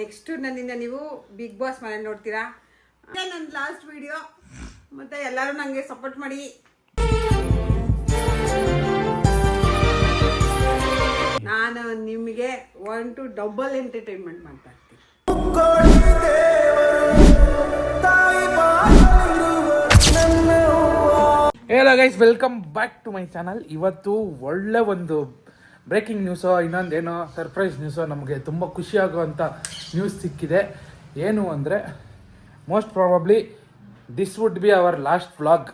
Next ನನ್ನಿಂದ ನೀವು big boss ಮನೆ ನೋಡ್ತೀರಾ? ನನ್ನ ಲಾಸ್ಟ್ ವಿಡಿಯೋ ಮತ್ತೆ ಎಲ್ಲರೂ ನನಗೆ ಸಪೋರ್ಟ್ ಮಾಡಿ. ನಾನು ನಿಮಗೆ ಒನ್ ಟು ಡಬಲ್ ಎಂಟರ್ಟೈನ್ಮೆಂಟ್ ಮಾಡ್ತಾ ಇರ್ತೀನಿ. ಹೇಳೋ guys welcome back to my channel ಇವತ್ತು ಒಳ್ಳೆ ಒಂದು ಬ್ರೇಕಿಂಗ್ ನ್ಯೂಸು ಇನ್ನೊಂದೇನೋ ಸರ್ಪ್ರೈಸ್ ನ್ಯೂಸೋ ನಮಗೆ ತುಂಬ ಖುಷಿಯಾಗುವಂಥ ನ್ಯೂಸ್ ಸಿಕ್ಕಿದೆ. ಏನು ಅಂದರೆ most probably this would be our last vlog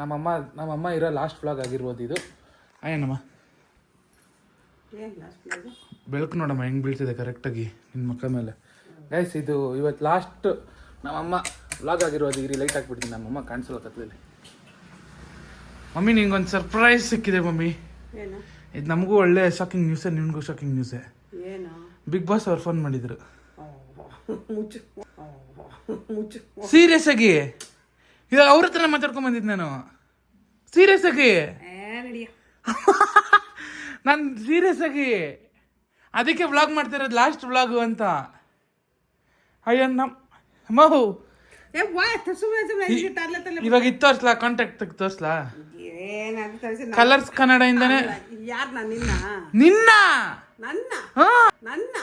ನಮ್ಮಮ್ಮ ನಮ್ಮಮ್ಮ ಇರೋ ಲಾಸ್ಟ್ ವ್ಲಾಗ್ ಆಗಿರ್ಬೋದು ಇದು. ಏನಮ್ಮ? ಬೆಳಕು ನೋಡಮ್ಮ ಹೆಂಗೆ ಬೀಳ್ತಿದೆ ಕರೆಕ್ಟಾಗಿ ನಿನ್ನ ಮಕ್ಕ ಮೇಲೆ. ಗೈಸ್ ಇದು ಇವತ್ತು ಲಾಸ್ಟ್ ನಮ್ಮಮ್ಮ ವ್ಲಾಗ್ ಆಗಿರೋದು ಇರಿ ಲೈಟ್ ಹಾಕ್ಬಿಡ್ತೀನಿ. ನಮ್ಮಮ್ಮ ಕಾಣಿಸಲ್ಲ ಕತ್ಲಲ್ಲಿ. ಮಮ್ಮಿ ನಿಂಗೊಂದು ಸರ್ಪ್ರೈಸ್ ಸಿಕ್ಕಿದೆ ಮಮ್ಮಿ. ಇದು ನಮಗೂ ಒಳ್ಳೆ ಶಾಕಿಂಗ್ ನ್ಯೂಸೇ ನಿಮಗೂ ಶಾಕಿಂಗ್ ನ್ಯೂಸೇ ಏನು? ಬಿಗ್ ಬಾಸ್ ಅವ್ರು ಫೋನ್ ಮಾಡಿದ್ರು. ಮುಚ್ಚು. ಮುಚ್ಚು. ಸೀರಿಯಸ್ ಆಗಿ? ಇವಾಗ ಅವ್ರ ಹತ್ರ ಮಾತಾಡ್ಕೊಂಡ್ ಬಂದಿದ್ದು ನಾನು. ಸೀರಿಯಸ್ ಆಗಿ? ನಾನು ಸೀರಿಯಸ್ ಆಗಿ? ಅದಕ್ಕೆ ವ್ಲಾಗ್ ಮಾಡ್ತಿರೋದು ಲಾಸ್ಟ್ ವ್ಲಾಗು ಅಂತ. ಅಯ್ಯೋ ನಮ್ಮ ಮಹು ಇವಾಗ ಇತ್ತು ತೋರ್ಸ್ಲಾ ಕಾಂಟ್ಯಾಕ್ಟ್ ತೆಗ್ದು ತೋರ್ಸ್ಲಾ? ಕಲರ್ಸ್ ಕನ್ನಡದಿಂದನೇ ಯಾರು ನಾನು ನಿನ್ನ? ನಿನ್ನ? ನನ್ನ? ನನ್ನ?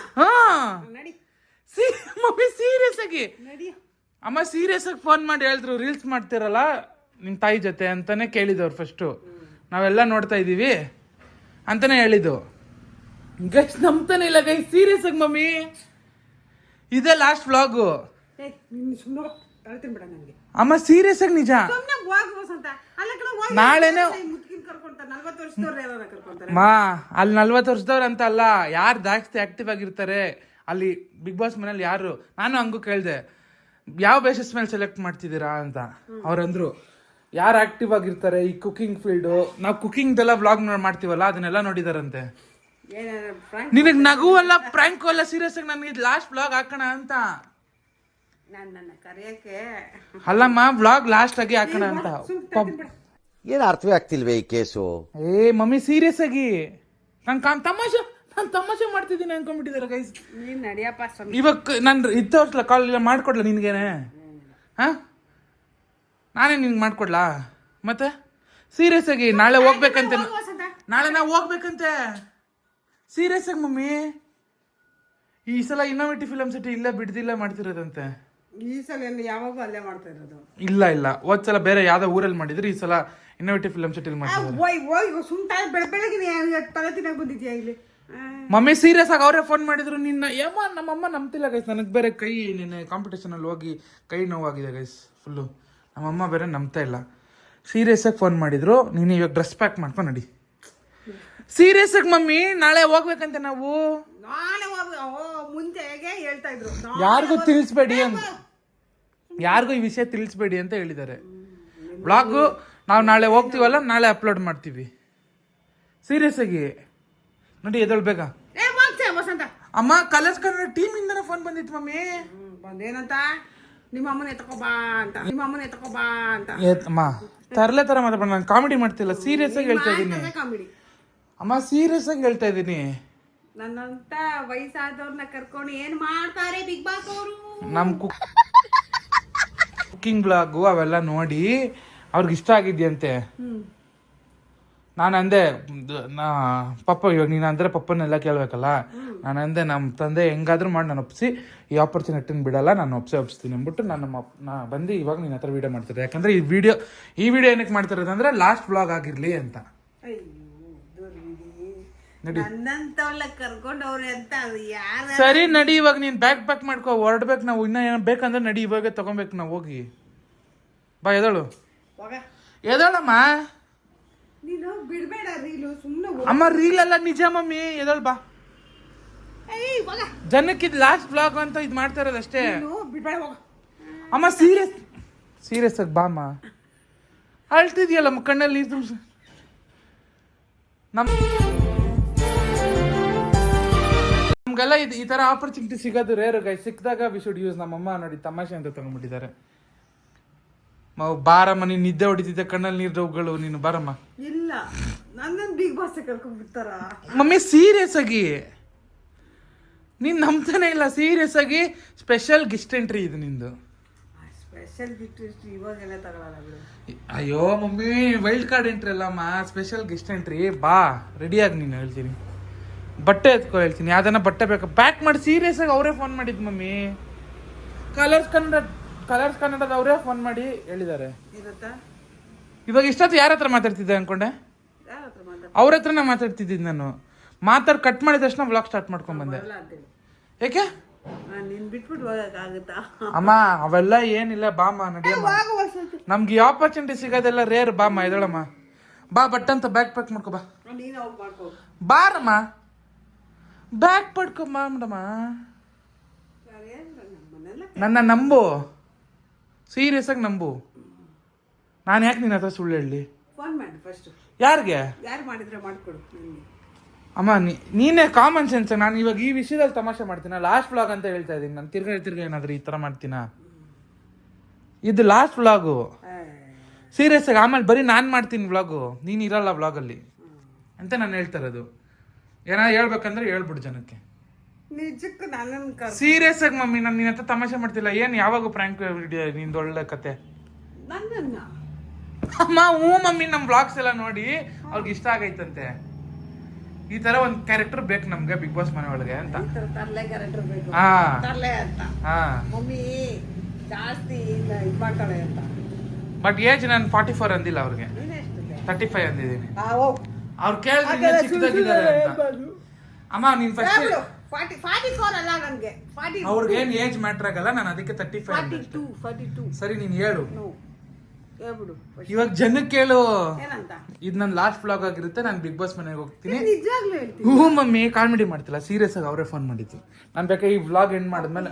ಮಮ್ಮಿ ಸೀರಿಯಸ್ ಆಗಿ. ಅಮ್ಮ ಸೀರಿಯಸ್ ಆಗಿ ಫೋನ್ ಮಾಡಿ ಹೇಳಿದ್ರು ರೀಲ್ಸ್ ಮಾಡ್ತಿರಲ್ಲ? ನಿಮ್ಮ ತಾಯಿ ಜೊತೆ ಅಂತಾನೆ ಕೇಳಿದವ್ರು ಫಸ್ಟು ನಾವೆಲ್ಲ ನೋಡ್ತಾ ಇದ್ದೀವಿ ಅಂತಾನೆ ಹೇಳಿದ್ದು. ಗೈಸ್ ನಂಬ್ತಾನೆ ಇಲ್ಲ ಗೈಸ್ ಸೀರಿಯಸ್ ಆಗಿ ಮಮ್ಮಿ. ಇದೇ ಲಾಸ್ಟ್ ವ್ಲಾಗು ನನಗೆ. ಅಮ್ಮ ಸೀರಿಯಸ್ ಆಗಿ ನಿಜ? ನಾಳೆನೇ ಮಾ ಅಲ್ಲಿ ನಲ್ವತ್ತು ವರ್ಷದವ್ರು ಅಂತ ಅಲ್ಲ ಯಾರು ಜಾಸ್ತಿ ಆಕ್ಟಿವ್ ಆಗಿರ್ತಾರೆ? ಅಲ್ಲಿ ಬಿಗ್ ಬಾಸ್ ಮನೇಲಿ ಯಾರು? ನಾನು ಹಂಗೂ ಕೇಳಿದೆ ಯಾವ ಬೇಸಿಸ್ ಮೇಲೆ ಸೆಲೆಕ್ಟ್ ಮಾಡ್ತಿದ್ದೀರಾ? ಅಂತ. ಅವ್ರಂದ್ರು ಯಾರು ಆಕ್ಟಿವ್ ಆಗಿರ್ತಾರೆ ಈ ಕುಕಿಂಗ್ ಫೀಲ್ಡು ನಾವು ಕುಕಿಂಗ್ದೆಲ್ಲ ವ್ಲಾಗ್ ಮಾಡ್ತೀವಲ್ಲ ಅದನ್ನೆಲ್ಲ ನೋಡಿದಾರಂತೆ. ನಿನಗೆ ನಗುವಲ್ಲ ಪ್ರ್ಯಾಂಕು ಅಲ್ಲ ಸೀರಿಯಸ್ ಆಗಿ ನನಗೆ ಲಾಸ್ಟ್ ವ್ಲಾಗ್ ಹಾಕೋಣ ಅಂತ. ಕರೆಯಕ್ಕೆ ಅಲ್ಲಮ್ಮ ಬ್ಲಾಗ್ ಲಾಸ್ಟ್ ಆಗಿ ಹಾಕೋಣ ಅಂತ. ಸುಮ್ಮನೆ ಏನು ಅರ್ಥವೇ ಆಗ್ತಿಲ್ವೇ ಈ ಕೇಸು? ಏ ಮಮ್ಮಿ ಸೀರಿಯಸ್ ಆಗಿ. ನನ್ ಕಾನ್ ತಮಾಷೆ ನಾನು ತಮಾಷೆ ಮಾಡ್ತಿದ್ದೀನಿ ಅನ್ಕೊಂಡ್ಬಿಟ್ಟಿದ್ದಾರೆ ಗೈಸ್ ನೀನು ನಡಿಯಪ್ಪ ಸ್ವಾಮಿ. ಇವಾಗ ನಾನು ಇದು ತೋರಿಸ್ಲ ಕಾಲ್ ಇಲ್ಲ ಮಾಡ್ಕೊಡ್ಲ ನಿನ್ಗೇನೆ? ಹಾ? ನಾನೇ ನಿನ್ಗೆ ಮಾಡ್ಕೊಡ್ಲಾ? ಮತ್ತೆ? ಸೀರಿಯಸ್ ಆಗಿ ನಾಳೆ ಹೋಗ್ಬೇಕಂತೆ. ವಸಂತ ನಾಳೆ ನಾವು ಹೋಗ್ಬೇಕಂತೆ. ಸೀರಿಯಸ್ ಆಗಿ ಮಮ್ಮಿ. ಈ ಸಲ ಇನ್ನೋವೇಟಿವ್ ಫಿಲಮ್ ಸಿಟಿ ಇಲ್ಲ ಬಿಡ್ದಿಲ್ಲ ಮಾಡ್ತಿರೋದಂತೆ. ಈ ಸಲ ಯಾವಾಗೂ ಅಲ್ಲೇ ಮಾಡ್ತಾ ಇರೋದು. ಇಲ್ಲ ಇಲ್ಲ. ಹೋದ್ ಸಲ ಬೇರೆ ಯಾವ್ದೋ ಊರಲ್ಲಿ ಮಾಡಿದ್ರು? ಈ ಸಲ ಇನ್ನೋವೇಟಿವ್ ಸಿಟಿಲಿ ಆ, ಮಾಡ್ತಿದ್ದಾರೆ. ಓಯ್ ಓಯ್ ಬೆಳ ಬೆಳಗ್ಗೆ ತಲೆ ತಿನ್ನಕ್ ಬಂದಿದ್ಯಾ ಇಲ್ಲಿ? ಮಮ್ಮಿ ಸೀರಿಯಸ್ ಆಗಿ ಅವರೇ ಫೋನ್ ಮಾಡಿದ್ರು. ನಿನ್ನ ಯಮ್ಮ ನಮ್ಮಮ್ಮ ನಂಬ್ತಿಲ್ಲ ಗೈಸ್ ನನಗೆ ಬೇರೆ ಕೈ ನಿನ್ನೆ ಕಾಂಪಿಟೇಷನ್ ಅಲ್ಲಿ ಹೋಗಿ ಕೈ ನೋವಾಗಿದೆ ಗೈಸ್ ಫುಲ್ಲು ನಮ್ಮಮ್ಮ ಬೇರೆ ನಂಬ್ತಾ ಇಲ್ಲ. ಸೀರಿಯಸ್ ಆಗಿ ಫೋನ್ ಮಾಡಿದ್ರು. ನೀನು ಇವಾಗ ಡ್ರೆಸ್ ಪ್ಯಾಕ್ ಮಾಡ್ಕೊಂಡು ನಡಿ. ಸೀರಿಯಸ್ ಆಗಿ ಮಮ್ಮಿ ನಾಳೆ ಹೋಗ್ಬೇಕಂತೆ ನಾವು. ನಾಳೆ ಹೋಗೋ ಓ ಮುಂಚೆಗೆ ಹೇಳ್ತಾ ಇದ್ರು. ಯಾರಿಗೂ ತಿಳಿಸ್ಬೇಡಿ ಅಂತ. ಯಾರಿಗೂ ಈ ವಿಷಯ ತಿಳಿಸ್ಬೇಡಿ ಅಂತ ಹೇಳಿದ್ದಾರೆ. ಬ್ಲಾಗು ನಾವು ನಾಳೆ ಹೋಗ್ತೀವಲ್ಲ ನಾಳೆ ಅಪ್ಲೋಡ್ ಮಾಡ್ತೀವಿ. ಸೀರಿಯಸ್ ಆಗಿ. ನೋಡಿ ಎದೊಳ್ಬೇಕ ಅಮ್ಮ ಕಲರ್ಸ್ ಕನ್ನಡ ಟೀಮ್ ಇಂದ ಫೋನ್ ಬಂದಿತ್ತು ಮಮ್ಮಿ. ಬಂದೇನಂತ? ನಿಮ್ಮ ಅಮ್ಮನ ಎತ್ಕೋಬಾ ಅಂತ. ನಿಮ್ಮ ಅಮ್ಮನ ಎತ್ಕೋಬಾ ಅಂತ. ಅಮ್ಮ ತರಲೆ ತರ ಮಾತಾಡ ನಾನು ಕಾಮಿಡಿ ಮಾಡ್ತಿಲ್ಲ ಸೀರಿಯಸ್ ಆಗಿ ಹೇಳ್ತಾ ಇದ್ದೀನಿ ಕಾಮಿಡಿ ಅಮ್ಮ ಸೀರಿಯಸ್ ಆಗಿ ಹೇಳ್ತಾ ಇದ್ದೀನಿ ನನ್ನಂತ ವಯಸ್ಸಾದವ್ರನ್ನ ಕರ್ಕೊಂಡು ಏನ್ ಮಾಡ್ತಾರೆ ಬಿಗ್ ಬಾಸ್ ಅವರು? ನಮ್ಮ ಕುಕಿಂಗ್ ಬ್ಲಾಗು ಅವೆಲ್ಲ ನೋಡಿ ಅವ್ರಿಗೆ ಇಷ್ಟ ಆಗಿದ್ಯಂತೆ. ನಾನು ಅಂದೆ ನಾ ಪಪ್ಪ ಇವಾಗ ನೀನು ಅಂದರೆ ಪಪ್ಪನೆಲ್ಲ ಕೇಳಬೇಕಲ್ಲ? ನಾನು ಅಂದೆ ನಮ್ಮ ತಂದೆ ಹೆಂಗಾದ್ರೂ ಮಾಡಿ ನಾನು ಒಪ್ಸಿ. ಈ ಆಪರ್ಚುನಿಟಿನ ಬಿಡಲ್ಲ ನಾನು ಒಪ್ಸೆ ಒಪ್ಸ್ತೀನಿ ಅಂದ್ಬಿಟ್ಟು ನಾನು ನಮ್ಮ ನಾ ಬಂದು ಇವಾಗ ನಿನ್ನ ಹತ್ರ ವೀಡಿಯೋ ಮಾಡ್ತಾರೆ ಯಾಕಂದರೆ ಈ ವಿಡಿಯೋ ಈ ವಿಡಿಯೋ ಏನಕ್ಕೆ ಮಾಡ್ತಿರೋದಂದ್ರೆ ಲಾಸ್ಟ್ ಬ್ಲಾಗ್ ಆಗಿರಲಿ ಅಂತ. ಸರಿ ನಡಿ ಇವಾಗ ನೀನು ಬ್ಯಾಗ್ ಪ್ಯಾಕ್ ಮಾಡ್ಕೋ ಹೊರಡ್ಬೇಕು ನಾವು ಇನ್ನೂ ಏನೋ ಬೇಕಂದ್ರೆ ನಡಿ ಇವಾಗ ತಗೊಬೇಕು ನಾವು ಹೋಗಿ. ಬಾ ಎದಳು ಎದಳಮ್ಮ ನೀನು ಬಿಡ್ಬೇಡ ರೀಲು ಸುಮ್ಮನೆ ಅಮ್ಮ ರೀಲ್ ಎಲ್ಲ ನಿಜ ಮಮ್ಮಿ. ಎದಳ್ ಬಾ. ಜನಕ್ಕೆ ಇದು ಲಾಸ್ಟ್ ಬ್ಲಾಗ್ ಅಂತ ಇದು ಮಾಡ್ತಾ ಇರೋದು ಅಷ್ಟೇ. ಅಮ್ಮ ಸೀರಿಯಸ್ ಸೀರಿಯಸ್ ಆಗಿ ಬಾ ಅಮ್ಮ. ಅಳ್ತಿದ್ಯಲ್ಲ ಅಮ್ಮ ಕಣ್ಣಲ್ಲಿ ನೀರು ತುಂಬಿಸ ನಮ್ ನಮ್ಗೆಲ್ಲ ಇದು ಈ ಥರ ಆಪರ್ಚುನಿಟಿ ಸಿಗೋದು ರೇರು ಗೈ ಸಿಕ್ಕಿದಾಗ ವಿ ಶುಡ್ ಯೂಸ್ ನಮ್ಮಮ್ಮ ನೋಡಿ ತಮಾಷೆ ಅಂತ ತಗೊಂಡ್ಬಿಟ್ಟಿದ್ದಾರೆ. ಮಾವು ಬಾರಮ್ಮ ನೀನು ನಿದ್ದೆ ಹೊಡಿತಿದ್ದೆ ಕಣ್ಣಲ್ಲಿ ನೀರು ನೀನು ಬಾರಮ್ಮ. ಇಲ್ಲ ನನ್ನ ಬಿಗ್ ಬಾಸ್ ಕರ್ಕೊಂಡ್ಬಿಡ್ತಾರ ಮಮ್ಮಿ ಸೀರಿಯಸ್ ಆಗಿ. ನೀನ್ ನಂಬ್ತಾನೆ ಇಲ್ಲ ಸೀರಿಯಸ್ ಆಗಿ ಸ್ಪೆಷಲ್ ಗಿಸ್ಟ್ ಎಂಟ್ರಿ ಇದು ನಿಂದು. ಸ್ಪೆಷಲ್ ಗಿಫ್ಟ್ ಇಷ್ಟು ಇವಾಗೆಲ್ಲ ತಗೊಳಲ್ಲ ಬಿಡು. ಅಯ್ಯೋ ಮಮ್ಮಿ ವೈಲ್ಡ್ ಕಾರ್ಡ್ ಎಂಟ್ರಿ ಅಲ್ಲಮ್ಮ ಸ್ಪೆಷಲ್ ಗಿಸ್ಟ್ ಎಂಟ್ರಿ ಬಾ ರೆಡಿಯಾಗಿ ನೀನು ಹೇಳ್ತೀನಿ. ಬಟ್ಟೆ ಎತ್ಕೊ ಹೇಳ್ತೀನಿ. ಯಾವ್ದನ್ನ ಬಟ್ಟೆ ಬೇಕಾ ಪ್ಯಾಕ್ ಮಾಡಿ ಸೀರಿಯಸ್ ಆಗಿ ಅವರೇ ಫೋನ್ ಮಾಡಿದ್ ಮಮ್ಮಿ. ಕಲರ್ಸ್ ಕನ್ನಡ ಕಲರ್ಸ್ ಕನ್ನಡದವರೇ ಫೋನ್ ಮಾಡಿ ಹೇಳಿದ್ದಾರೆ. ಇರುತ್ತಾ? ಇವಾಗ ಇಷ್ಟೊತ್ತು ಯಾರ ಹತ್ರ ಮಾತಾಡ್ತಿದ್ದೆ ಅನ್ಕೊಂಡೆ? ಅವ್ರ ಹತ್ರ ಮಾತಾಡ ಅವ್ರ ಹತ್ರನೇ ಮಾತಾಡ್ತಿದ್ದಿದ್ದು ನಾನು. ಮಾತಾಡ್ ಕಟ್ ಮಾಡಿದ ತಕ್ಷಣ ಬ್ಲಾಗ್ ಸ್ಟಾರ್ಟ್ ಮಾಡ್ಕೊಂಡ್ ಬಂದೆ. ಬರಲ್ಲ ಅಂತೇಳಿ. ಏಕೆ? ನಾನು ನಿನ್ ಬಿಟ್ಬಿಟ್ಟು ಹೋಗಕ್ಕಾಗುತ್ತಾ ಅಮ್ಮ ಅವೆಲ್ಲ ಏನಿಲ್ಲ ಬಾಮ್ಮ ನಡಿಯಮ್ಮ ನಮ್ಗೆ ಈ ಆಪರ್ಚುನಿಟಿ ಸಿಗೋದೆಲ್ಲ ರೇರ್ ಬಾಮ್ಮ ಇದಳಮ್ಮ ಬಾ ಬಟ್ ಅಂತ ಬ್ಯಾಗ್ ಪ್ಯಾಕ್ ಮಾಡ್ಕೊ ಬಾ. ನೀನು ಮಾಡ್ಕೋ. ಬಾರಮ್ಮ. ಬ್ಯಾಗ್ ಪಡ್ಕೊ ಬಾಮಡಮ್ಮ ನಮ್ಮನ್ನೆಲ್ಲ ನನ್ನ ನಂಬು. ಸೀರಿಯಸ್ ಆಗಿ ನಂಬು. ನಾನು ಯಾಕೆ ನಿನ್ನ ಹತ್ರ ಸುಳ್ಳು ಹೇಳಿ? ಫೋನ್ ಮಾಡಿ ಫಸ್ಟ್ ಯಾರಿಗೆ? ಯಾರು ಮಾಡಿದ್ರೆ ಮಾಡ್ಕೊಡು ನನಗೆ ಅಮ್ಮ ನೀನೇ ಕಾಮನ್ ಸೆನ್ಸ್ ನಾನು ಇವಾಗ ಈ ವಿಷಯದಲ್ಲಿ ತಮಾಷೆ ಮಾಡ್ತೀನ? ಲಾಸ್ಟ್ ವ್ಲಾಗ್ ಅಂತ ಹೇಳ್ತಾ ಇದ್ದೀನಿ ನಾನು ತಿರ್ಗಾ ತಿರ್ಗಾ ಏನಾದ್ರೂ ಈ ಥರ ಮಾಡ್ತೀನ? ಇದು ಲಾಸ್ಟ್ ವ್ಲಾಗು ಸೀರಿಯಸ್ ಆಗಿ ಆಮೇಲೆ ಬರೀ ನಾನು ಮಾಡ್ತೀನಿ ವ್ಲಾಗು ನೀನು ಇರಲ್ಲ ವ್ಲಾಗಲ್ಲಿ ಅಂತ ನಾನು ಹೇಳ್ತಾ ಇರೋದು. ಏನಾದ್ರು ಹೇಳ್ಬೇಕಂದ್ರೆ ಹೇಳ್ಬಿಡು ಜನಕ್ಕೆ. ನಿಜಕ್ಕೂ ನನ್ನನ್ನು ಕರ್ ಸೀರಿಯಸ್ ಆಗಿ ಮಮ್ಮಿ ನಾನು ನಿನ್ನ ಹತ್ರ ತಮಾಷೆ ಮಾಡ್ತಿಲ್ಲ. ಏನು ಯಾವಾಗ ಪ್ರ್ಯಾಂಕ್ ವಿಡಿಯೋ ನಿಂದು ಒಳ್ಳೆ ಕತೆ? ನನ್ನನ್ನ? ಅಮ್ಮ ಹ್ಞೂ ಮಮ್ಮಿ ನಮ್ಮ ಬ್ಲಾಗ್ಸ್ ಎಲ್ಲ ನೋಡಿ. ಅವ್ರಿಗೆ ಇಷ್ಟ ಆಗೈತಂತೆ. ಈ ತರ ಒಂದು ಕ್ಯಾರೆಕ್ಟರ್ ಬೇಕು ನಮ್ಗೆ ಬಿಗ್ ಬಾಸ್ ಮನೆ ಒಳಗೆ ಅಂತ. ಈ ಥರ ತರ್ಲೆ ಕ್ಯಾರೆಕ್ಟರ್ ಬೇಕು. ಹಾ. ತರ್ಲೆ ಅಂತ. ಹಾ. ಮಮ್ಮಿ ಜಾಸ್ತಿ ಇಲ್ಲ ಇದು ಮಾಡ್ತಾಳೆ ಅಂತ. ಬಟ್ ಏಜ್ ನಾನು ಫಾರ್ಟಿ ಫೋರ್ ಅಂದಿಲ್ಲ ಅವ್ರಿಗೆ. ತರ್ಟಿ ಫೈವ್ ಅಂದಿದ್ದೀನಿ. ಅವ್ರು ಕೇಳಿದ್ರೆ ಚಿಕ್ಕದಾಗಿದ್ದಾರೆ ಅಂತ. ಅಮ್ಮ ನೀನ್ ಫಸ್ಟ್ ಫಾರ್ಟಿ ಫಾರ್ಟಿ ಫೋರ್ ಅಲ್ಲ ನನಗೆ. ಫಾರ್ಟಿ ಅವ್ರಿಗೆ ಏನ್ ಏಜ್ ಮ್ಯಾಟ್ರ್ ಆಗಲ್ಲ ನಾನು ಅದಕ್ಕೆ thirty five forty two forty two ಸರಿ ನೀನು ಹೇಳು. ನೋ ಹೇಳ್ಬಿಡು ಇವಾಗ ಜನಕ್ಕೆ ಹೇಳು ಏನಂತ? ಇದು ನನ್ನ ಲಾಸ್ಟ್ ಬ್ಲಾಗ್ ಆಗಿರುತ್ತೆ ನಾನು ಬಿಗ್ ಬಾಸ್ ಮನೆಗೆ ಹೋಗ್ತೀನಿ. ಹೇಳ್ತೀನಿ. ಹ್ಞೂ ಮಮ್ಮಿ ಕಾಮಿಡಿ ಮಾಡ್ತಿಲ್ಲ. ಸೀರಿಯಸ್ ಆಗಿ ಅವರೇ ಫೋನ್ ಮಾಡಿದ್ದು. ನಾನು ಬೇಕಾದ್ರೆ ಈ ವ್ಲಾಗ್ ಎಂಡ್ ಮಾಡಿದ್ಮೇಲೆ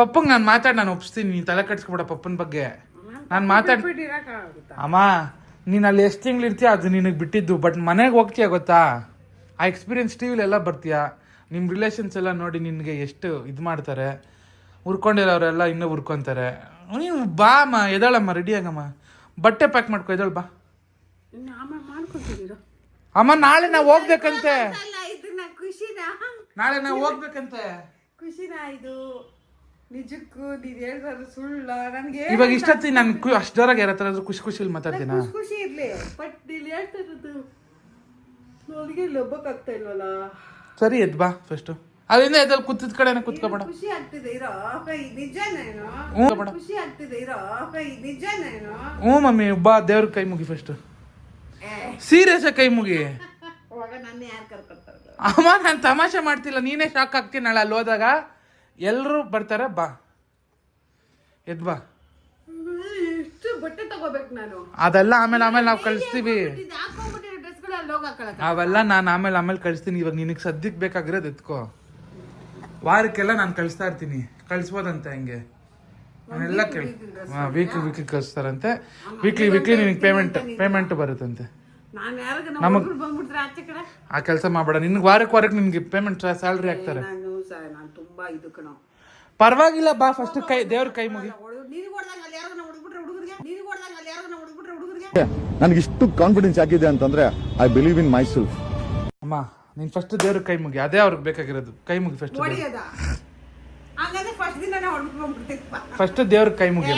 ಪಪ್ಪಂಗೆ ನಾನು ಮಾತಾಡಿ ನಾನು ಒಪ್ಸ್ತೀನಿ. ನೀನು ತಲೆ ಕಟ್ಸ್ಕೊಬೇಡ ಪಪ್ಪನ ಬಗ್ಗೆ. ನಾನು ಮಾತಾಡ್ ಅಮ್ಮ ನೀನು ಅಲ್ಲಿ ಎಷ್ಟು ತಿಂಗಳು ಇರ್ತೀಯ ಅದು ನಿನಗೆ ಬಿಟ್ಟಿದ್ದು. ಬಟ್ ಮನೆಗೆ ಹೋಗ್ತೀಯ ಗೊತ್ತಾ? ಆ ಎಕ್ಸ್ಪೀರಿಯನ್ಸ್ ಟಿವಿಲೆಲ್ಲ ಬರ್ತೀಯ? ನಿಮ್ಮ ರಿಲೇಷನ್ಸ್ ಎಲ್ಲ ನೋಡಿ ನಿನಗೆ ಎಷ್ಟು ಇದು ಮಾಡ್ತಾರೆ? ಉರ್ಕೊಂಡಿರೋರೆಲ್ಲ ಇನ್ನೂ ಉರ್ಕೊಂತಾರೆ ನೀವು ಬಾ ಅಮ್ಮ ಎದಾಳಮ್ಮ ರೆಡಿ ಆಗಮ್ಮ. ಬಟ್ಟೆ ಪ್ಯಾಕ್ ಮಾಡ್ಕೊ ಎದಳು ಬಾ. ಅಮ್ಮ ನಾಳೆ ನಾವು ಹೋಗ್ಬೇಕಂತೆ. ನಾಳೆ ನಾವು ಹೋಗ್ಬೇಕಂತೆ. ಖುಷಿನಾ ಇದು? ನಿಜಕ್ಕೂ ನೀನ್ ಹೇಳ್ಬಾರ್ದು ಸುಳ್ಳ ನನಗೆ ಇವಾಗ ಇಷ್ಟೊತ್ತಿ ನಾನು ಅಷ್ಟು ಜೋರಾಗಿ ಯಾರ ಹತ್ರ ಖುಷಿ ಖುಷಿಲಿ ಮಾತಾಡ್ತೀನ? ಖುಷಿ ಖುಷಿ ಇರ್ಲಿ ಬಟ್ ನೀನ್ ಹೇಳ್ತಾ ಇರೋದು ನನಗೆ ಲೊಬ್ಬಕ್ಕಾಗ್ತಾ ಇಲ್ವಲ್ಲ? ಸರಿ ಎದ್ ಬಾ ಫಸ್ಟು ಅಲ್ಲಿಂದ ಎದ್ದಲ್ಲಿ ಕೂತಿದ್ ಕಡೆನೆ ಕೂತ್ಕೊಬೇಡ. ಖುಷಿ ಆಗ್ತಿದೆ ಇರೋ ನಿಜನೇನೋ? ಹ್ಞೂ ಬೇಡ. ಖುಷಿ ಆಗ್ತಿದೆ ಇರೋ ನಿಜನೇನೋ? ಹ್ಞೂ ಮಮ್ಮಿ ಬಾ ದೇವ್ರ ಕೈ ಮುಗಿ ಫಸ್ಟ್ ಸೀರಿಯಸ್ ಕೈ ಮುಗಿ. ಅವಾಗ ನನ್ನ ಯಾರು ಕರ್ಕೊತಾರಲ್ಲ ಅಮ್ಮ ನಾನು ತಮಾಷೆ ಮಾಡ್ತಿಲ್ಲ ನೀನೇ ಶಾಕ್ ಆಗ್ತೀನಿ ನಾಳೆ ಅಲ್ಲಿ ಹೋದಾಗ. ಎಲ್ಲರೂ ಬರ್ತಾರೆ ಬಾ. ಎದ್ ಬಾ. ಎಷ್ಟು ಬಟ್ಟೆ ತಗೋಬೇಕು ನಾನು. ಅದೆಲ್ಲ ಆಮೇಲೆ ಆಮೇಲೆ ನಾವು ಕಳಿಸ್ತೀವಿ. ಅವೆಲ್ಲ ನಾನು ಆಮೇಲೆ ಆಮೇಲೆ ಕಳಿಸ್ತೀನಿ. ಇವಾಗ ನಿನಗೆ ಸದ್ಯಕ್ಕೆ ಬೇಕಾಗಿರೋದು ಎತ್ಕೋ. ವಾರಕ್ಕೆಲ್ಲ ನಾನು ಕಳಿಸ್ತಾ ಇರ್ತೀನಿ. ಕಳಿಸ್ಬೋದಂತೆ ಹಂಗೆ. ನಾನೆಲ್ಲ ಕೇಳಿ ಹಾಂ ವೀಕ್ಲಿ ವೀಕ್ಲಿ ಕಳಿಸ್ತಾರಂತೆ. ವೀಕ್ಲಿ ವೀಕ್ಲಿ ನಿನಗೆ ಪೇಮೆಂಟ್ ಪೇಮೆಂಟ್ ಬರುತ್ತಂತೆ. ನಮಗೆ ಆ ಕೆಲಸ ಮಾಡಬೇಡ. ನಿನ್ಗೆ ವಾರಕ್ಕೆ ವಾರಕ್ಕೆ ನಿನಗೆ ಪೇಮೆಂಟ್ ಸ್ಯಾಲ್ರಿ ಹಾಕ್ತಾರೆ. ಪರವಾಗಿಲ್ಲ ಬಾ ಫಸ್ಟ್ ಕೈ ದೇವ್ರ ಕೈ ಮುಗಿ ನೀನು ಹೊಡ್ದಂಗ ಅಲ್ಲಿ ಯಾರನ್ನ ಹುಡುಗ್ಬಿಟ್ರೆ ಹುಡುಗರಿಗೆ ನೀನು ಹೊಡ್ದಂಗ ಅಲ್ಲಿ ಯಾರನ್ನ ನನಗೆ ಇಷ್ಟು ಕಾನ್ಫಿಡೆನ್ಸ್ ಆಗಿದೆ ಅಂತಂದ್ರೆ I believe in myself ಅಮ್ಮ ನೀನ್ ಫಸ್ಟ್ ದೇವ್ರ ಕೈ ಮುಗಿ ಅದೇ ಅವ್ರಿಗೆ ಬೇಕಾಗಿರೋದು. ಕೈ ಮುಗಿ ಫಸ್ಟ್ ಫಸ್ಟ್ ದೇವ್ರ ಕೈ ಮುಗಿ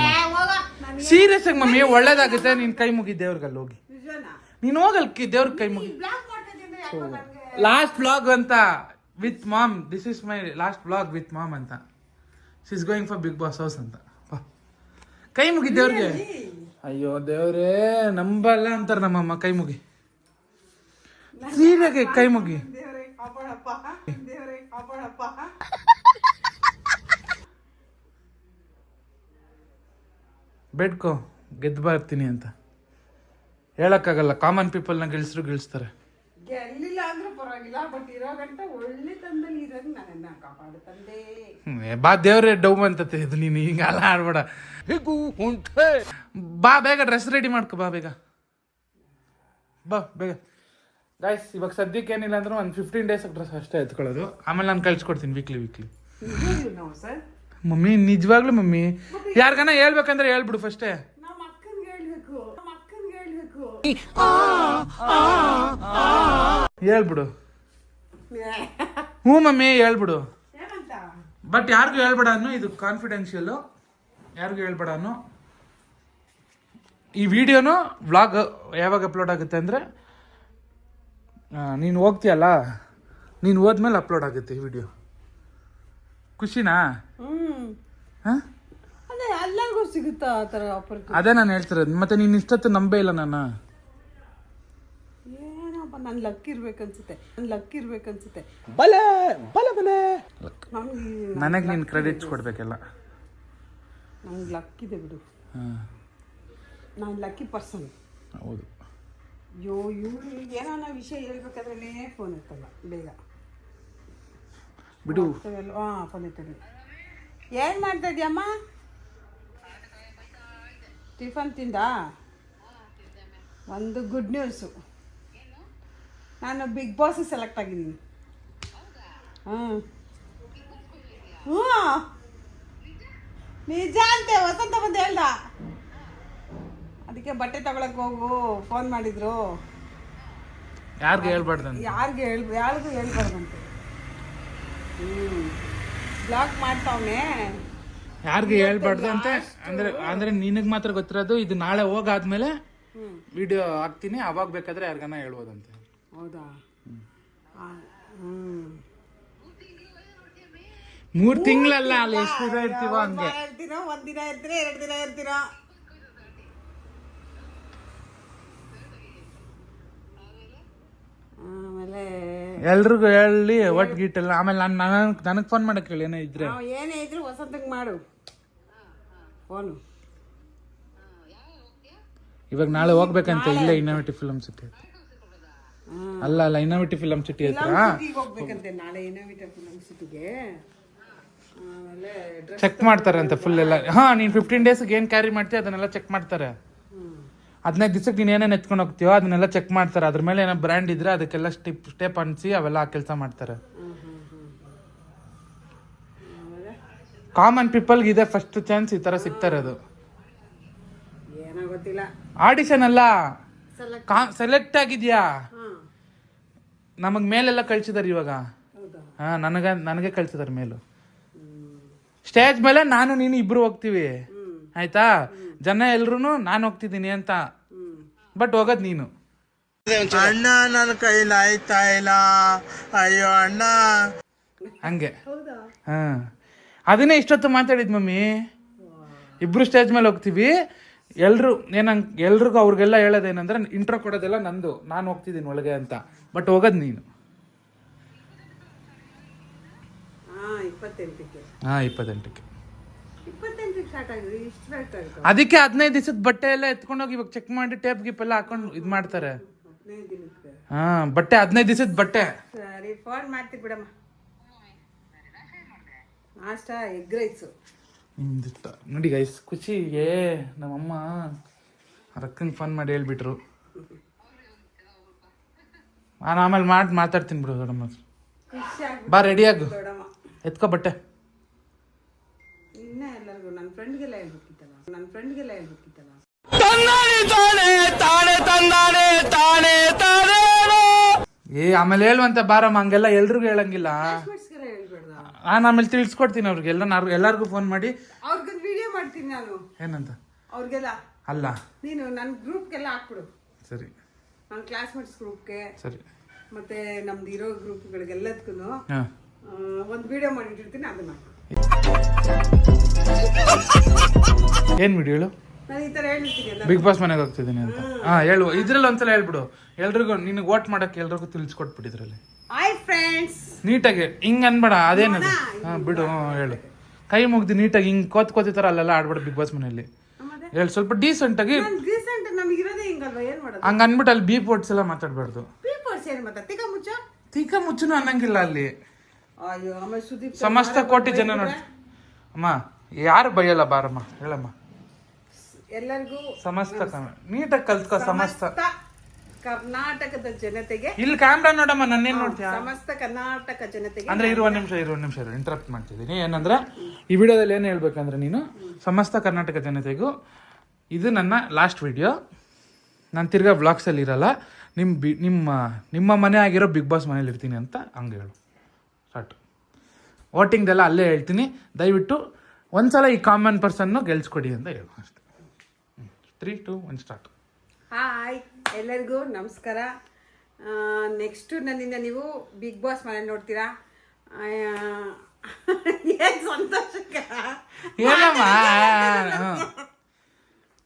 ಸೀರಿಯಸ್ ಆಗಿ ಮಮ್ಮಿ ಒಳ್ಳೇದಾಗುತ್ತೆ ನೀನ್ ಕೈ ಮುಗಿ ದೇವ್ರಿಗಲ್ಲಿ ಹೋಗಿ. ನೀನ್ ಹೋಗಲ್ ಕಿ ದೇವ್ರ ಕೈ ಮುಗಿ. ಬ್ಲಾಕ್ ಮಾಡ್ತಿದ್ದೀನಿ ಯಾಕೋ ನನಗೆ? ಲಾಸ್ಟ್ ಬ್ಲಾಗ್ ಅಂತ with mom this is my last blog with mom ಅಂತ. She is going for Bigg Boss house ಅಂತ. ಕೈ ಮುಗಿ ದೇವ್ರಿಗೆ. ಅಯ್ಯೋ ದೇವ್ರೇ, ನಂಬಲ್ಲ ಅಂತಾರ ನಮ್ಮಮ್ಮ, ಕೈ ಮುಗಿ. ಸೀರೆಗೆ ಕೈ ಮುಗಿ. ಬೇಡ್ಕೋ ಗೆದ್ದು ಬರ್ತೀನಿ ಅಂತ. ಹೇಳಕ್ಕಾಗಲ್ಲ ಕಾಮನ್ ಪೀಪಲ್ನ ಗೆಲ್ಲಿಲ್ಲ ಅಂದ್ರೂ ಪರವಾಗಿಲ್ಲ ಬಟ್ ಇರೋ ಗಂಟ ಒಳ್ಳೆ ತಂದಲ್ಲಿ ಇರೋದು ನನ್ನನ್ನ ಕಾಪಾಡು ತಂದೆ. ಬಾ ದೇವ್ರೆ ಡೌ ಅಂತತೆ ಇದು ನೀನು ಹಿಂಗೆಲ್ಲ ಆಡ್ಬೇಡ. ಬಾ ಬೇಗ ಡ್ರೆಸ್ ರೆಡಿ ಮಾಡ್ಕೋ ಬಾ ಬೇಗ. ಬಾ ಬೇಗ. ಗಾಯ್ಸ್ ಇವಾಗ ಸದ್ಯಕ್ಕೆ ಏನಿಲ್ಲ ಅಂದ್ರೆ ಒಂದು ಫಿಫ್ಟೀನ್ ಡೇಸ್ ಡ್ರೆಸ್ ಅಷ್ಟೇ ಎತ್ಕೊಳ್ಳೋದು. ಆಮೇಲೆ ನಾನು ಕಳ್ಸಿಕೊಡ್ತೀನಿ ವೀಕ್ಲಿ ವೀಕ್ಲಿ ಸರ್ ಮಮ್ಮಿ ನಿಜವಾಗ್ಲೂ ಮಮ್ಮಿ. ಯಾರಿಗಾನ ಹೇಳ್ಬೇಕಂದ್ರೆ ಹೇಳ್ಬಿಡು ಫಸ್ಟೇ ನಮ್ಮ ಅಕ್ಕನ್ಗೆ ಹೇಳ್ಬೇಕು ನಮ್ಮ ಅಕ್ಕನ್ಗೆ ಹೇಳ್ಬೇಕು. ಹೇಳ್ಬಿಡು. ಹ್ಞೂ ಮಮ್ಮಿ ಹೇಳ್ಬಿಡು. ಬಟ್ ಯಾರಿಗೂ ಹೇಳ್ಬೇಡ ಅನ್ನು ಇದು ಕಾನ್ಫಿಡೆನ್ಷಿಯಲ್ಲು ಯಾರಿಗೂ ಹೇಳ್ಬೇಡ ಅನ್ನು. ಈ ವಿಡಿಯೋನು ವ್ಲಾಗ್ ಯಾವಾಗ ಅಪ್ಲೋಡ್ ಆಗುತ್ತೆ ಅಂದರೆ ನೀನು ಹೋಗ್ತೀಯಲ್ಲ? ನೀನು ಹೋದ್ಮೇಲೆ ಅಪ್ಲೋಡ್ ಆಗುತ್ತೆ ಈ ವಿಡಿಯೋ. ಖುಷಿನಾ? ಹ್ಞೂ ಹಾಂ ಅದೇ ನಾನು ಹೇಳ್ತಿರೋದು. ಮತ್ತೆ ನೀನು ಇಷ್ಟೊತ್ತು ನಂಬೇ ಇಲ್ಲ ನಾನು. ಏನಪ್ಪ ನನ್ ಲಕ್ ಇರ್ಬೇಕನ್ಸುತ್ತೆ. ನನ್ ಲಕ್ ಇರ್ಬೇಕನ್ಸುತ್ತೆ. ಬಲೆ ಬಲೆ ಬಲೆ ನನಗೆ ನೀನು ಕ್ರೆಡಿಟ್ಸ್ ಕೊಡಬೇಕಲ್ಲ. ನಂಗೆ ಲಕ್ ಇದೆ ಬಿಡು. ಹಾಂ ನಾನು ಲಕ್ಕಿ ಪರ್ಸನ್ ಹೌದು. ಅಯ್ಯೋ ಇವ್ರು ಏನೋ ನಾವು ವಿಷಯ ಹೇಳ್ಬೇಕಾದ್ರೆ ಫೋನ್ ಇರ್ತಲ್ಲ ಬೇಗ. ಬಿಡು. ಹಾಂ ಫೋನ್ ಇರ್ತದೆ ಏನು ಮಾಡ್ತಾ ಇದೆಯಮ್ಮ ಟಿಫನ್ ತಿಂದಾ? ಒಂದು ಗುಡ್ ನ್ಯೂಸು ನಾನು ಬಿಗ್ ಬಾಸ್ ಸೆಲೆಕ್ಟ್ ಆಗಿದ್ದೀನಿ. ಹಾಂ ಹ್ಞೂ ನಿಜ ಅಂತೆ ವಸಂತ ಬಂದು ಹೇಳ್ದ. ಅದಕ್ಕೆ ಬಟ್ಟೆ ತಗೊಳಕ್ ಹೋಗು ಫೋನ್ ಮಾಡಿದ್ರು. ಯಾರಿಗೂ ಹೇಳ್ಬಾರ್ದು ಯಾರಿಗೆ ಹೇಳ್ ಯಾರಿಗೂ ಹೇಳ್ಬಾರ್ದಂತೆ ಹ್ಞೂ ಬ್ಲಾಕ್ ಮಾಡ್ತಾವನೆ. ಯಾರಿಗೆ ಹೇಳ್ಬಾರ್ದು ಅಂತ? ಅಂದ್ರೆ ಅಂದ್ರೆ ನಿನಗೆ ಮಾತ್ರ ಗೊತ್ತಿರೋದು ಇದು ನಾಳೆ ಹೋಗಾದ್ಮೇಲೆ ವಿಡಿಯೋ ಹಾಕ್ತೀನಿ ಅವಾಗ ಬೇಕಾದ್ರೆ ಯಾರಿಗಾನ ಹೇಳ್ಬೋದಂತೆ. ಹೌದಾ? ಮೂರ್ ತಿಂಗಳಲ್ಲ ಅಲ್ಲಿ ಎಷ್ಟು ದಿನ ಇರ್ತೀವೋ ಹಂಗೆ. ಇರ್ತೀರೋ ಒಂದ್ ದಿನ ಇರ್ತೀರಾ ಎರಡು ದಿನ ಇರ್ತೀರಾ? ಆಮೇಲೆ ಎಲ್ರಿಗೂ ಹೇಳಿ ಒಟ್ಟು ಗಿಟ್ಟಲ್ಲ ಆಮೇಲೆ ನಾನು ನನಗೆ ನನಗೆ ಫೋನ್ ಮಾಡಕ್ಕೆ ಹೇಳಿ ಏನೋ ಇದ್ರೆ. ನಾವು ಏನೇ ಇದ್ರು ವಸಂತಂಗೆ ಮಾಡು. ಫೋನು ಇವಾಗ ನಾಳೆ ಹೋಗ್ಬೇಕಂತ ಇಲ್ಲೇ ಇನ್ನೋವೇಟಿವ್ ಫಿಲಮ್ ಸಿಟಿ ಅಲ್ಲ ಅಲ್ಲ ಇನ್ನೋವೇಟಿವ್ ಫಿಲಮ್ ಸಿಟಿ ಹತ್ರ? ಹೋಗ್ಬೇಕಂತೆ ನಾಳೆ ಫಿಲಮ್ ಸಿಟಿಗೆ ಚೆಕ್ ಮಾಡ್ತಾರೆ ಅಂತ ಫುಲ್ ಎಲ್ಲ. ಹಾ ನೀನ್ ಫಿಫ್ಟೀನ್ ಡೇಸ್ಗೆ ಏನ್ ಕ್ಯಾರಿ ಮಾಡ್ತೀಯ ಅದನ್ನೆಲ್ಲ ಚೆಕ್ ಮಾಡ್ತಾರೆ. ಹದಿನೈದು ದಿವಸಕ್ಕೆ ನೀನು ಏನೇನು ಎತ್ಕೊಂಡು ಹೋಗ್ತೀಯೋ ಅದನ್ನೆಲ್ಲ ಚೆಕ್ ಮಾಡ್ತಾರೆ. ಅದ್ರ ಮೇಲೆ ಏನೋ ಬ್ರ್ಯಾಂಡ್ ಇದ್ರೆ ಅದಕ್ಕೆಲ್ಲ ಸ್ಟಿಪ್ ಸ್ಟೆಪ್ ಅನ್ಸಿ ಅವೆಲ್ಲ ಕೆಲಸ ಮಾಡ್ತಾರೆ. ಕಾಮನ್ ಪೀಪಲ್ಗೆ ಇದೆ ಫಸ್ಟ್ ಚಾನ್ಸ್ ಈ ತರ ಸಿಗ್ತಾರೆ ಅದು. ಏನೋ ಗೊತ್ತಿಲ್ಲ. ಆಡಿಷನ್ ಅಲ್ಲ. ಸೆಲೆಕ್ಟ್ ಸೆಲೆಕ್ಟ್ ಆಗಿದ್ಯಾ? ನಮಗ್ ಮೇಲೆಲ್ಲ ಕಳ್ಸಿದಾರೆ ಇವಾಗ. ಹಾಂ ನನಗೆ ನನಗ ಕಳ್ಸಿದಾರೆ ಮೇಲು. ಸ್ಟೇಜ್ ಮೇಲೆ ನಾನು ನೀನು ಇಬ್ರು ಹೋಗ್ತೀವಿ. ಆಯ್ತಾ? ಜನ ಎಲ್ರು ನಾನು ಹೋಗ್ತಿದ್ದೀನಿ ಅಂತ. ಬಟ್ ಹೋಗೋದ್ ನೀನು. ಅಣ್ಣ ನನ್ನ ಕೈಲಿ ಆಯ್ತಾ ಇಲ್ಲ? ಅಯ್ಯೋ ಅಣ್ಣ. ಹಂಗೆ. ಹಾಂ ಹಾ. ಅದನ್ನೇ ಇಷ್ಟೊತ್ತು ಮಾತಾಡಿದ್ ಮಮ್ಮಿ. ಇಬ್ರು ಸ್ಟೇಜ್ ಮೇಲೆ ಹೋಗ್ತೀವಿ. ಎಲ್ರು ಏನಂಗೆ ಎಲ್ರಿಗೂ ಅವ್ರಿಗೆಲ್ಲ ಹೇಳೋದೇನಂದ್ರೆ ಇಂಟ್ರೋ ಕೊಡೋದೆಲ್ಲ ನಂದು ನಾನು ಹೋಗ್ತಿದ್ದೀನಿ ಒಳಗೆ ಅಂತ. ಬಟ್ ಹೋಗೋದು ನೀನು. ಹಾಂ ಇಪ್ಪತ್ತೆಂಟಕ್ಕೆ. ಅದಕ್ಕೆ ಹದಿನೈದು ದಿವಸದ ಬಟ್ಟೆ ಎಲ್ಲ ಎತ್ಕೊಂಡೋಗಿ ಇವಾಗ ಚೆಕ್ ಮಾಡಿ ಟೇಪ್ ಗಿಪ್ ಎಲ್ಲ ಹಾಕೊಂಡು ಇದು ಮಾಡ್ತಾರೆ. ಹಾ ಬಟ್ಟೆ ಹದಿನೈದು ದಿವಸದ ಬಟ್ಟೆ. ಸರಿ ಫೋನ್ ಮಾಡ್ತೀವಿ ಬಿಡಮ್ಮ. ನಾಷ್ಟ ಎಗ್ ರೈಸು ನಿಮ್ದಿಷ್ಟ ನೋಡಿ ಗೈಸ್ ಖುಷಿಗೆ ನಮ್ಮಮ್ಮ ರಕ್ಕಂಗೆ ಫೋನ್ ಮಾಡಿ ಹೇಳ್ಬಿಟ್ರು. ನಾನು ಆಮೇಲೆ ಮಾಡಿ ಮಾತಾಡ್ತೀನಿ ಬಿಡು ದೊಡ್ಡಮ್ಮ ಬಾ ರೆಡಿಯಾಗು ಎತ್ಕೋ ಬಟ್ಟೆ. ಏ ಆಮೇಲೆ ಹೇಳುವಂತ ಬಾರಮ್ಮ ಹಂಗೆಲ್ಲ ಎಲ್ರಿಗೂ ಹೇಳಂಗಿಲ್ಲ. ನಾನು ಆಮೇಲೆ ತಿಳಿಸ್ಕೊಡ್ತೀನಿ ಅವ್ರಿಗೆ. ಎಲ್ಲ ಎಲ್ಲರಿಗೂ ಫೋನ್ ಮಾಡಿ. ಅವ್ರಿಗೊಂದು ವಿಡಿಯೋ ಮಾಡ್ತೀನಿ ನಾನು. ಏನಂತ? ಅವ್ರಿಗೆಲ್ಲ. ಅಲ್ಲ. ನೀನು ನನ್ನ ಗ್ರೂಪ್ಗೆಲ್ಲ ಹಾಕ್ಬಿಡು. ಸರಿ. ನನ್ನ ಕ್ಲಾಸ್ಮೇಟ್ಸ್ ಗ್ರೂಪ್ಗೆ. ಸರಿ. ಮತ್ತೆ ನಮ್ದು ಇರೋ ಗ್ರೂಪ್ಗಳಿಗೆಲ್ಲದಕ್ಕೂ ಒಂದು ವಿಡಿಯೋ ಮಾಡಿಟ್ಟಿರ್ತೀನಿ ಅದನ್ನ. ಏನು ವಿಡಿಯೋ ಹೇಳು? ನಾನು ಈ ಥರ ಹೇಳ್ತೀನಿ ಬಿಗ್ ಬಾಸ್ ಮನೆಗೆ ಹೋಗ್ತಿದ್ದೀನಿ ಅಂತ. ಹಾಂ. ಹೇಳು. ಇದ್ರಲ್ಲಿ ಒಂದ್ಸಲ ಹೇಳ್ಬಿಡು. ಎಲ್ರಿಗೂ ನಿನಗೆ ವೋಟ್ ಮಾಡಕ್ಕೆ ಎಲ್ರಿಗೂ ತಿಳಿಸ್ಕೊಟ್ಬಿಟ್ಟಿದ್ರಲ್ಲಿ ನೀಟಾಗಿ ಹಿಂಗೆ ಅನ್ಬೇಡ ಅದೇನದು ಹಾಂ ಬಿಡು ಹ್ಞೂ ಹೇಳು. ಕೈ ಮುಗ್ದು ನೀಟಾಗಿ ಹಿಂಗೆ ಕೋತ್ ಕೋತಿತಾರ ಅಲ್ಲೆಲ್ಲ ಆಡ್ಬೇಡ ಬಿಗ್ ಬಾಸ್ ಮನೆಯಲ್ಲಿ. ಹೇಳಿ ಸ್ವಲ್ಪ ಡೀಸೆಂಟ್ ಆಗಿ ನಾನು ರೀಸೆಂಟ್ ನಮಗಿರೋದೇ ಹಿಂಗಲ್ವಾ ಏನು ಮಾಡೋದು? ಹಂಗ ಅನ್ಬಿಟ್ಟು ಅಲ್ಲಿ ಬಿ ವರ್ಡ್ಸ್ ಎಲ್ಲ ಮಾತಾಡಬಾರ್ದು. ಏನು ತಿಕ್ಕ ಮುಚ್ಚ? ತೀಕ ಮುಚ್ಚುನು ಅನ್ನಂಗಿಲ್ಲ ಅಲ್ಲಿ. ಅಯ್ಯೋ ಆಮೇಲೆ ಸುದೀಪ್ ಸಮಸ್ತ ಕೋಟಿ ಜನ ನೋಡಿ ಅಮ್ಮ ಯಾರು ಬೈಯಲ್ಲ ಬಾರಮ್ಮ? ಹೇಳಮ್ಮ. ಎಲ್ಲರಿಗೂ ಸಮಸ್ತ ನೀಟಾಗಿ ಕಲ್ತ್ಕೋ ಸಮಸ್ತ ಕರ್ನಾಟಕದ ಜನತೆಗೆ ಇಲ್ಲಿ ಕ್ಯಾಮ್ರಾ ನೋಡಮ್ಮ ನನ್ನೇನ್ ನೋಡ್ತೀಯ? ಸಮಸ್ತ ಕರ್ನಾಟಕ ಜನತೆಗೆ ಅಂದ್ರೆ ಇರುವ ನಿಮಿಷ ಇರುವ ನಿಮಿಷ ಇಂಟರಪ್ಟ್ ಮಾಡ್ತಿದ್ದೀನಿ. ಏನಂದ್ರೆ ಈ ವಿಡಿಯೋದಲ್ಲಿ ಏನು ಹೇಳ್ಬೇಕಂದ್ರೆ ನೀನು ಸಮಸ್ತ ಕರ್ನಾಟಕ ಜನತೆಗೂ ಇದು ನನ್ನ ಲಾಸ್ಟ್ ವಿಡಿಯೋ ನಾನು ತಿರ್ಗಾ ಬ್ಲಾಗ್ಸಲ್ಲಿ ಇರಲ್ಲ ನಿಮ್ಮ ಬಿ ನಿಮ್ಮ ನಿಮ್ಮ ಮನೆ ಆಗಿರೋ ಬಿಗ್ ಬಾಸ್ ಮನೇಲಿ ಇರ್ತೀನಿ ಅಂತ ಹಂಗೆ ಹೇಳು. ಸ್ಟಾರ್ಟ್ ವೋಟಿಂಗ್ದೆಲ್ಲ ಅಲ್ಲೇ ಹೇಳ್ತೀನಿ. ದಯವಿಟ್ಟು ಒಂದ್ಸಲ ಈ ಕಾಮನ್ ಪರ್ಸನ್ನು ಗೆಲ್ಸ್ಕೊಡಿ ಅಂತ ಹೇಳು. ಅಷ್ಟೆ. Three two one start hi ಎಲ್ಲರಿಗೂ ನಮಸ್ಕಾರ. ನೆಕ್ಸ್ಟು ನನ್ನಿಂದ ನೀವು ಬಿಗ್ ಬಾಸ್ ಮನೆ ನೋಡ್ತೀರಾ? ಏನು ಸಂತೋಷಕ್ಕ? ಏನಮ್ಮ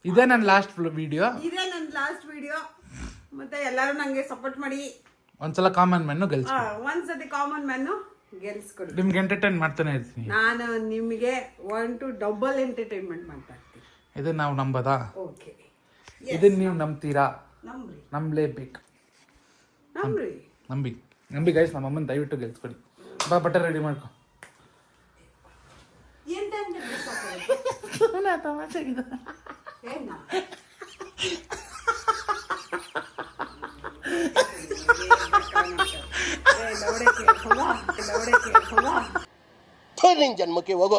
ಇದೇ ನನ್ನ ಲಾಸ್ಟ್ ವಿಡಿಯೋ ಇದೇ ನನ್ನ ಲಾಸ್ಟ್ ವಿಡಿಯೋ ಮತ್ತೆ ಎಲ್ಲರೂ ನನಗೆ ಸಪೋರ್ಟ್ ಮಾಡಿ. ಒಂದ್ಸಲ ಕಾಮನ್ ಮ್ಯಾನ್ ಗೆಲ್ಸ್ ಒಂದ್ಸತಿ ಕಾಮನ್ ಮ್ಯಾನು ಗೆಲ್ಸ್ಕೊಡಿ. ನಿಮ್ಗೆ ಎಂಟರ್ಟೈನ್ ಮಾಡ್ತಾನೆ ಇರ್ತೀನಿ. ನಾನು ನಿಮಗೆ ಒನ್ ಟು ಡಬಲ್ ಎಂಟರ್ಟೈನ್ಮೆಂಟ್ ಮಾಡ್ತಾ ಇರ್ತೀನಿ. ಇದು ನಾವು ನಂಬದಾ? ಓಕೆ ಇದನ್ನ ನೀವು ನಂಬ್ತೀರಾ? ನಂಬ್ರಿ. ನಂಬಲೇಬೇಕು. ನಂಬ್ರಿ. ನಂಬಿ. ನಂಬಿ ಗೈಸ್ ನಮ್ಮ ಅಮ್ಮನ ದಯವಿಟ್ಟು ಗೆಲ್ಸ್ಕೊಡಿ. ಬಾ ಬಟ್ಟೆ ರೆಡಿ ಮಾಡ್ಕೊ. ಏನ್ ಏನ? ನಿನ್ ಜನ್ಮಕ್ಕೆ ಹೋಗೋ.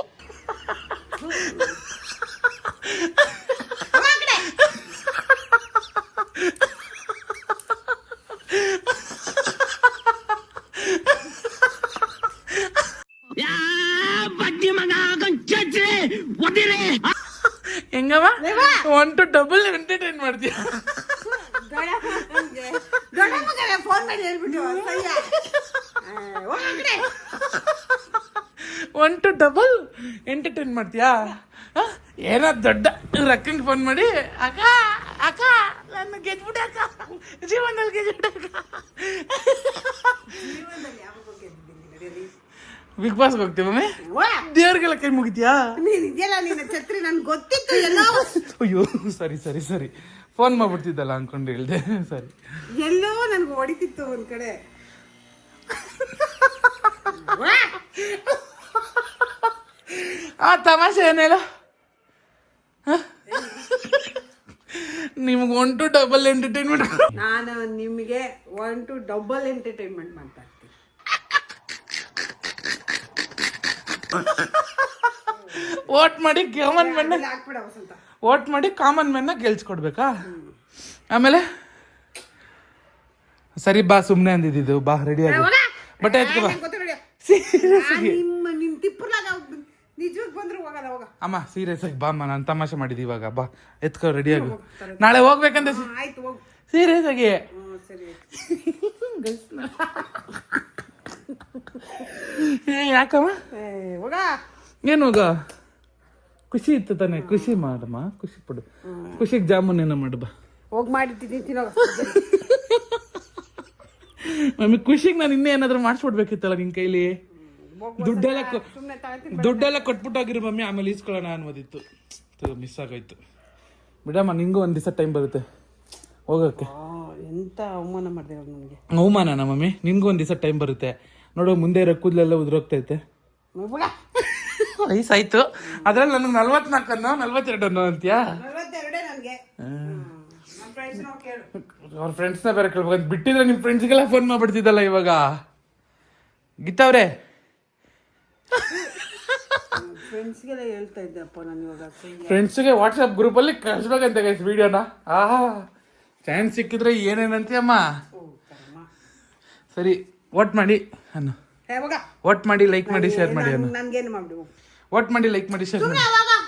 ಒನ್ ಟು ಡಬಲ್ ಎಂಟರ್ಟೈನ್ ಮಾಡ್ತೀಯ ಫೋನ್ ಮಾಡಿ ಹೇಳ್ಬಿಟ್ಟು. ಒನ್ ಟು ಡಬಲ್ ಎಂಟರ್ಟೈನ್ ಮಾಡ್ತೀಯಾ? ಏನೋ ದೊಡ್ಡ ರಕ್ಕಂಗೆ ಫೋನ್ ಮಾಡಿ ಅಕ್ಕ ಅಕ್ಕ ನನ್ನ ಗೆದ್ಬಿಟ್ಟೆ ಅಕ್ಕ ಜೀವನದಲ್ಲಿ ಗೆದ್ಬಿಟ್ಟೆ ನಡೆಯಲಿ? ಬಿಗ್ ಬಾಸ್ ಹೋಗ್ತೀವಿ ಮಮ್ಮಿ? ವಾ, ದೇವ್ರಿಗೆಲ್ಲ ಕೈ ಮುಗಿದ್ಯಾ ನೀನ್ ಇದೆಯಲ್ಲ ನಿನ್ನ ಛತ್ರಿ ನನ್ಗೆ ಗೊತ್ತಿತ್ತು ಎಲ್ಲೋ. ಅಯ್ಯೋ ಸರಿ ಸರಿ ಸರಿ. ಫೋನ್ ಮಾಡ್ಬಿಡ್ತಿದ್ದಲ್ಲ ಅನ್ಕೊಂಡು ಹೇಳ್ದೆ. ಸರಿ. ಎಲ್ಲೋ ನನ್ಗೆ ಹೊಡಿತಿತ್ತು ಒಂದ್ ಕಡೆ. ಆ ತಮಾಷೆ ಏನೇಳ ನಿಮ್ಗೆ ಒನ್ ಟು ಡಬಲ್ ಎಂಟರ್ಟೈನ್ಮೆಂಟ್ ನಾನು ನಿಮಗೆ ಒನ್ ಟು ಡಬಲ್ ಎಂಟರ್ಟೈನ್ಮೆಂಟ್ ಮಾಡ್ತಾ ವೋಟ್ ಮಾಡಿ ಕಾಮನ್ ಮೆನ್ ಓಟ್ ಮಾಡಿ ಕಾಮನ್ ಮೆನ್ನ ಗೆಲ್ಸ್ಕೊಡ್ಬೇಕಾ? ಆಮೇಲೆ? ಸರಿ ಬಾ ಸುಮ್ಮನೆ ಅಂದಿದ್ದು. ಬಾ ರೆಡಿ ಆಗಿ. ಬಟ್ಟೆ ಎತ್ಕೊ ಬಾ. ಸೀರಿಯಸ್ ಹೋಗ ಅಮ್ಮ ಸೀರಿಯಸ್ ಆಗಿ ಬಾ ಅಮ್ಮ. ನಾನು ತಮಾಷೆ ಮಾಡಿದ್ದು ಇವಾಗ. ಬಾ ಎತ್ಕೋ ರೆಡಿ ಆಗು. ನಾಳೆ ಹೋಗ್ಬೇಕಂತ ಸೀರಿಯಸ್ ಆಗಿ. ಏ, ಯಾಕಮ್ಮ? ಏನು ಹೋಗ ಖುಷಿ ಇತ್ತು ತಾನೆ. ಖುಷಿ ಮಾಡಮ್ಮ. ಖುಷಿ ಪಡು. ಖುಷಿಗೆ ಜಾಮೂನ್ ಏನೋ ಮಾಡಬ ಹೋಗಿ ಮಾಡಿ ಮಮ್ಮಿ ಖುಷಿಗೆ ನಾನು ಇನ್ನೇ ಏನಾದ್ರು ಮಾಡಿಸ್ಬಿಡ್ಬೇಕಿತ್ತಲ್ಲ ನಿನ್ ಕೈಲಿ? ದುಡ್ಡೆಲ್ಲ ದುಡ್ಡೆಲ್ಲ ಕೊಟ್ಬಿಟ್ಟೋಗಿರು ಮಮ್ಮಿ ಆಮೇಲೆ ಈಸ್ಕೊಳ್ಳೋಣ ಅನ್ಬೋದಿತ್ತು ಮಿಸ್ ಆಗೋಯ್ತು. ಬಿಡಮ್ಮ ನಿಂಗೂ ಒಂದ್ ದಿವಸ ಟೈಮ್ ಬರುತ್ತೆ. ಹೋಗಕ್ಕೆ. ಎಂತ ಅವಮಾನ ಮಾಡಿದೆ ಅವಮಾನನ ಮಮ್ಮಿ? ನಿಂಗೂ ಒಂದ್ ದಿವಸ ಟೈಮ್ ಬರುತ್ತೆ. ನೋಡು ಮುಂದೆ ಇರೋ ಕೂದಲೆಲ್ಲ ಉದುರೋಗ್ತೈತೆ. ವಯಸ್ಸಾಯ್ತು. ಅದ್ರಲ್ಲಿ ನನಗೆ ನಲ್ವತ್ನಾಲ್ಕನ್ನು ಅನ್ನೋ ಅಂತ್ಯಾ? ಅವ್ರ ಫ್ರೆಂಡ್ಸ್ನ ಬೇರೆ ಕೇಳ್ಬೇಕು. ಬಿಟ್ಟಿದ್ರೆ ನಿಮ್ಮ ಫ್ರೆಂಡ್ಸ್ಗೆಲ್ಲ ಫೋನ್ ಮಾಡ್ಬಿಡ್ತಿದ್ದಲ್ಲ ಇವಾಗ. ಗೀತಾವ್ರೆ ಫ್ರೆಂಡ್ಸ್ಗೆಲ್ಲ ಹೇಳ್ತಾ ಇದ್ದೆಪ್ಪ ನಾನು ಇವಾಗ. ಸರಿ ಫ್ರೆಂಡ್ಸ್ಗೆ ವಾಟ್ಸಪ್ ಗ್ರೂಪಲ್ಲಿ ಕಳಿಸ್ಬೇಕಂತ ಗೈಸ್ ವಿಡಿಯೋನ ಆಹಾ ಚಾನ್ಸ್ ಸಿಕ್ಕಿದ್ರೆ ಏನೇನಂತೀಯಮ್ಮ? ಸರಿ ವೋಟ್ ಮಾಡಿ. ಅನ್ನು. ವೋಟ್ ಮಾಡಿ ಲೈಕ್ ಮಾಡಿ ಶೇರ್ ಮಾಡಿ ಅನ್ನು. ನನ್ಗೇನು ಮಾಡ್ಬಿಡು. ವೋಟ್ ಮಾಡಿ ಲೈಕ್ ಮಾಡಿ ಶೇರ್ ಮಾಡಿ. ಒಟ್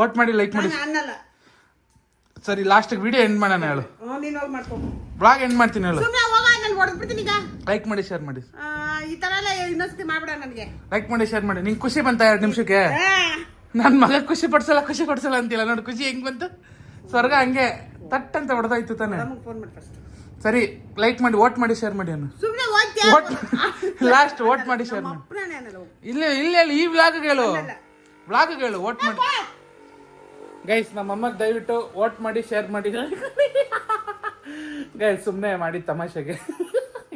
ವೋಟ್ ಮಾಡಿ ಲೈಕ್ ಮಾಡಿ ನಾನು ಅನ್ನಲ್ಲ. ಸರಿ ಲಾಸ್ಟ್ ವಿಡಿಯೋ ಎಂಡ್ ಮಾಡೋಣ ಹೇಳು. ಹ್ಞೂ ನೀನು ಹೋಗಿ ಮಾಡ್ಕೊ. ಬ್ಲಾಗ್ ಎಂಡ್ ಮಾಡ್ತೀನಿ ಹೇಳು. ಸುಮ್ಮನೆ ಹೋಗ ನಾನು ಹೊಡೆದ್ಬಿಡ್ತೀನಿ ಈಗ. ಲೈಕ್ ಮಾಡಿ ಶೇರ್ ಮಾಡಿ. ಈ ಥರ ಎಲ್ಲ ಇನ್ನೊಂದ್ಸತಿ ಮಾಡ್ಬೇಡ ನನಗೆ. ಲೈಕ್ ಮಾಡಿ ಶೇರ್ ಮಾಡಿ. ನಿಂಗೆ ಖುಷಿ ಬಂತ ಎರಡು ನಿಮಿಷಕ್ಕೆ? ನನ್ನ ಮಗ ಖುಷಿ ಪಡಿಸಲ್ಲ ಖುಷಿ ಪಡ್ಸಲ್ಲ ಅಂತಿಲ್ಲ ನೋಡಿ ಖುಷಿ ಹೆಂಗ್ ಬಂತು? ಸ್ವರ್ಗ ಹಂಗೆ ತಟ್ ಅಂತ ಹೊಡೆದಾಯ್ತು ತಾನೆ. ಫೋನ್ ಮಾಡಿ ಫಸ್ಟ್ ಸರಿ ಲೈಕ್ ಮಾಡಿ ವೋಟ್ ಮಾಡಿ ಶೇರ್ ಮಾಡಿ ಅನ್ನು ಸುಮ್ಮನೆ ವೋಟ್ ಲಾಸ್ಟ್ ವೋಟ್ ಮಾಡಿ. ಶೇರ್ ಮಾಡಿ ಇಲ್ಲ ಇಲ್ಲ ಈ ವ್ಲಾಗ್ ಹೇಳು. ವ್ಲಾಗ್ ಹೇಳು ವೋಟ್ ಮಾಡಿ. ಗೈಸ್ ನಮ್ಮ ಅಮ್ಮಗೆ ದಯವಿಟ್ಟು ವೋಟ್ ಮಾಡಿ ಶೇರ್ ಮಾಡಿ. ಗೈಸ್ ಸುಮ್ಮನೆ ಮಾಡಿ ತಮಾಷೆಗೆ.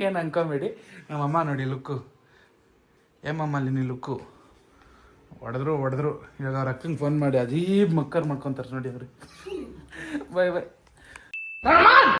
ಏನು ಅನ್ಕೊಂಬೇಡಿ. ನಮ್ಮಮ್ಮ ನೋಡಿ ಲುಕ್ಕು ಏಮಮ್ಮ ಅಲ್ಲಿ ನೀ ಲುಕ್ಕು ಹೊಡೆದ್ರು ಹೊಡೆದ್ರು. ಇವಾಗ ಅವ್ರ ಅಕ್ಕಂಗೆ ಫೋನ್ ಮಾಡಿ ಅಜೀಬ್ ಮಕ್ಕರ್ ಮಾಡ್ಕೊಂತಾರೆ ನೋಡಿ ಅವ್ರಿ. ಬಾಯ್ ಬಾಯ್